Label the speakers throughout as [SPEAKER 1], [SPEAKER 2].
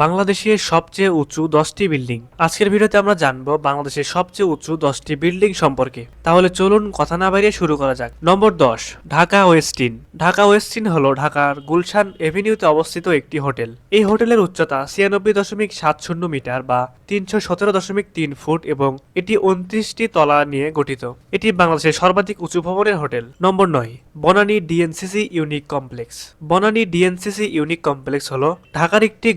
[SPEAKER 1] বাংলাদেশের সবচেয়ে উঁচু দশটি বিল্ডিং। আজকের ভিডিওতে আমরা জানব বাংলাদেশের সবচেয়ে উঁচু দশটি বিল্ডিং সম্পর্কে। তাহলে চলুন কথা না বাইরে শুরু করা যাক। নম্বর দশ, ঢাকা ওয়েস্টিন ঢাকা ওয়েস্টিন হলো ঢাকার গুলশান এভিনিউতে অবস্থিত একটি হোটেল। এই হোটেলের উচ্চতা ছিয়ানব্বই দশমিক সাত শূন্য মিটার বা তিনশো সতেরো দশমিক তিন ফুট এবং এটি উনত্রিশটি তলা নিয়ে গঠিত। এটি বাংলাদেশের সর্বাধিক উঁচু ভবনের হোটেল। নম্বর নয়, Banani DNCC unique complex. Banani DNCC unique complex হলো ঢাকার একটি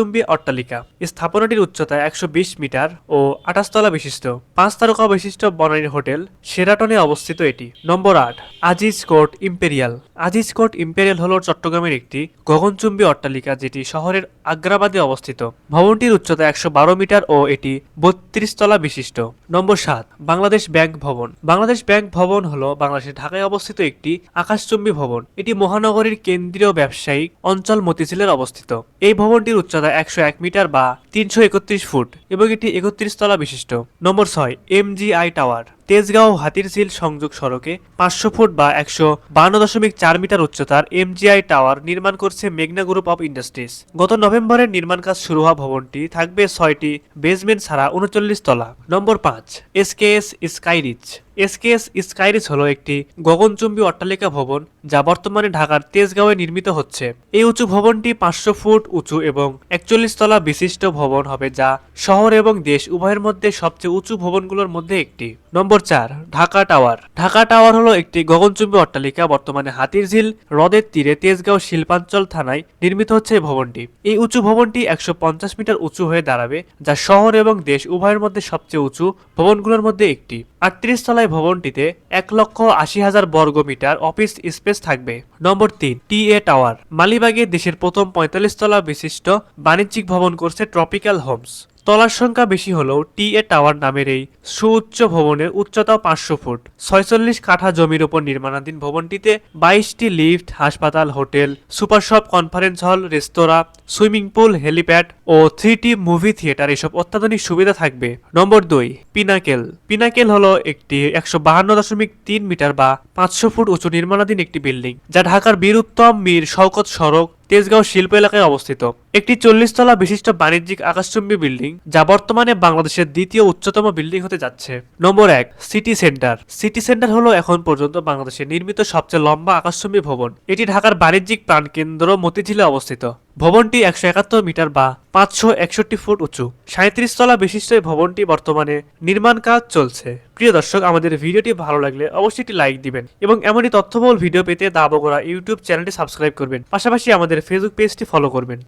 [SPEAKER 1] গগনচুম্বী অট্টালিকা। স্থাপনাটির উচ্চতা একশো বিশ মিটার ও আঠাশ তলা বিশিষ্ট। পাঁচ তারকা বিশিষ্ট বনানী হোটেল সেরাটনে অবস্থিত এটি। নম্বর আট, Aziz court imperial. Aziz court imperial হল চট্টগ্রামের একটি গগনচুম্বী অট্টালিকা যেটি শহরের আগ্রাবাদে অবস্থিত। ভবনটির উচ্চতা একশো বারো মিটার ও এটি বত্রিশ তলা বিশিষ্ট। নম্বর সাত, বাংলাদেশ ব্যাংক ভবন। বাংলাদেশ ব্যাংক ভবন হল বাংলাদেশের ঢাকায় অবস্থিত একটি আকাশচুম্বী ভবন। এটি মহানগরীর কেন্দ্রীয় ব্যবসায়িক অঞ্চল মতিঝিলের অবস্থিত। এই ভবনটির উচ্চতা একশো এক মিটার বা তিনশো একত্রিশ ফুট এবং এটি একত্রিশ তলা বিশিষ্ট। নম্বর ছয় এমজিআই টাওয়ার তেজগাঁও হাতিরঝিল সংযোগ সড়কে পাঁচশো ফুট বা একশো বান্ন দশমিক চার মিটার উচ্চতার এমজিআই টাওয়ার নির্মাণ করছে মেঘনা গ্রুপ অফ ইন্ডাস্ট্রিজ। গত নভেম্বরের নির্মাণ কাজ শুরু হওয়া ভবনটি থাকবে ছয়টি বেসমেন্ট ছাড়া উনচল্লিশ তলা। নম্বর পাঁচ, এসকেএস স্কাইরিচ। এসকেএস স্কাইরিচ হলো একটি গগনচুম্বী অট্টালিকা ভবন যা বর্তমানে ঢাকার তেজগাঁওয়ে নির্মিত হচ্ছে। এই উঁচু ভবনটি পাঁচশো ফুট উঁচু এবং একচল্লিশ তলা বিশিষ্ট ভবন হবে যা শহর এবং দেশ উভয়ের মধ্যে সবচেয়ে উঁচু ভবনগুলোর মধ্যে একটি। নম্বর চার, ঢাকা টাওয়ার। ঢাকা টাওয়ার হলো একটি গগনচুম্বী অট্টালিকা, বর্তমানে হাতিরঝিল হ্রদের তীরে তেজগাঁও শিল্পাঞ্চল থানায় নির্মিত হচ্ছে এই ভবনটি। এই উঁচু ভবনটি একশো পঞ্চাশ মিটার উঁচু হয়ে দাঁড়াবে, যা শহর এবং দেশ উভয়ের মধ্যে সবচেয়ে উঁচু ভবনগুলোর মধ্যে একটি। আটত্রিশ তলায় ভবনটিতে এক লক্ষ আশি হাজার বর্গ মিটার অফিস স্পেস থাকবে। নম্বর তিন, টি এ টাওয়ার। মালিবাগে দেশের প্রথম পঁয়তাল্লিশ তলা বিশিষ্ট বাণিজ্যিক ভবন করছে ট্রপিক্যাল হোমস। তলার সংখ্যা বেশি হলেও টি এ টাওয়ার নামের এই সুউচ্চ ভবনের উচ্চতা পাঁচশো ফুট। ছয়চল্লিশ কাঠা জমির ওপর নির্মাণাধীন ভবনটিতে বাইশটি লিফট, হাসপাতাল, hotel, super shop, conference hall, রেস্তোরাঁ, সুইমিং পুল, হেলিপ্যাড ও থ্রিটি মুভি থিয়েটার এসব অত্যাধুনিক সুবিধা থাকবে। নম্বর দুই, পিনাকেল। পিনাকেল হলো একটি একশো বাহান্ন দশমিক তিন মিটার বা পাঁচশো ফুট উঁচু নির্মাণাধীন একটি বিল্ডিং, যা ঢাকার বীরুত্তম মীর শওকত সড়ক তেজগাঁও শিল্প এলাকায় অবস্থিত। একটি চল্লিশ তলা বিশিষ্ট বাণিজ্যিক আকাশচুম্বী বিল্ডিং যা বর্তমানে বাংলাদেশের দ্বিতীয় উচ্চতম বিল্ডিং হতে যাচ্ছে। নম্বর এক, সিটি সেন্টার। সিটি সেন্টার হলো এখন পর্যন্ত বাংলাদেশে নির্মিত সবচেয়ে লম্বা আকাশচুম্বী ভবন। এটি ঢাকার বাণিজ্যিক প্রাণকেন্দ্র মতিঝিলে অবস্থিত। ভবনটি একশো একাত্তর মিটার বা পাঁচশো একষট্টি ফুট উঁচু। সাঁত্রিশ তলা বিশিষ্ট এই ভবনটি বর্তমানে নির্মাণ কাজ চলছে। প্রিয় দর্শক, আমাদের ভিডিওটি ভালো লাগলে অবশ্যই একটি লাইক দিবেন এবং এমনই তথ্যবহুল ভিডিও পেতে দাবগোড়া ইউটিউব চ্যানেলটি সাবস্ক্রাইব করবেন। পাশাপাশি আমাদের ফেসবুক পেজটি ফলো করবেন।